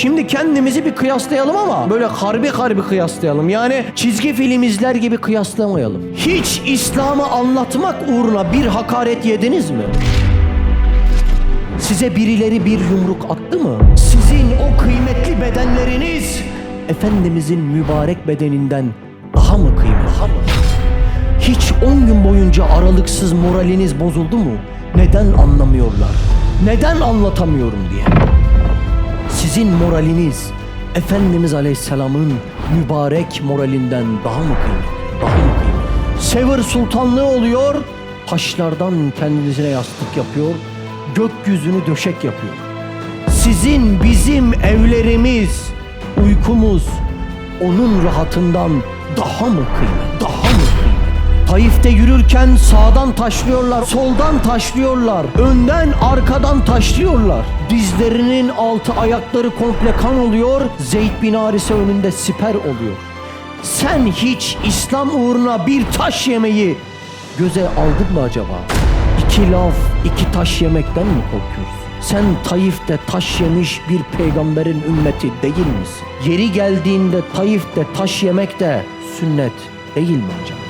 Şimdi kendimizi bir kıyaslayalım ama böyle harbi harbi kıyaslayalım. Yani çizgi film izler gibi kıyaslamayalım. Hiç İslam'ı anlatmak uğruna bir hakaret yediniz mi? Size birileri bir yumruk attı mı? Sizin o kıymetli bedenleriniz Efendimizin mübarek bedeninden daha mı kıymetli? Daha mı? Hiç 10 gün boyunca aralıksız moraliniz bozuldu mu? Neden anlamıyorlar? Neden anlatamıyorum diye. Sizin moraliniz Efendimiz Aleyhisselam'ın mübarek moralinden daha mı kıymetli? Daha mı kıymetli? Sever sultanlığı oluyor, taşlardan kendisine yastık yapıyor, gökyüzünü döşek yapıyor. Sizin bizim evlerimiz, uykumuz onun rahatından daha mı kıymetli? Taif'te yürürken sağdan taşlıyorlar, soldan taşlıyorlar, önden arkadan taşlıyorlar. Dizlerinin altı ayakları komple kan oluyor, Zeyd bin Harise önünde siper oluyor. Sen hiç İslam uğruna bir taş yemeyi göze aldın mı acaba? İki laf, iki taş yemekten mi korkuyorsun? Sen Taif'te taş yemiş bir peygamberin ümmeti değil misin? Yeri geldiğinde Taif'te taş yemek de sünnet değil mi acaba?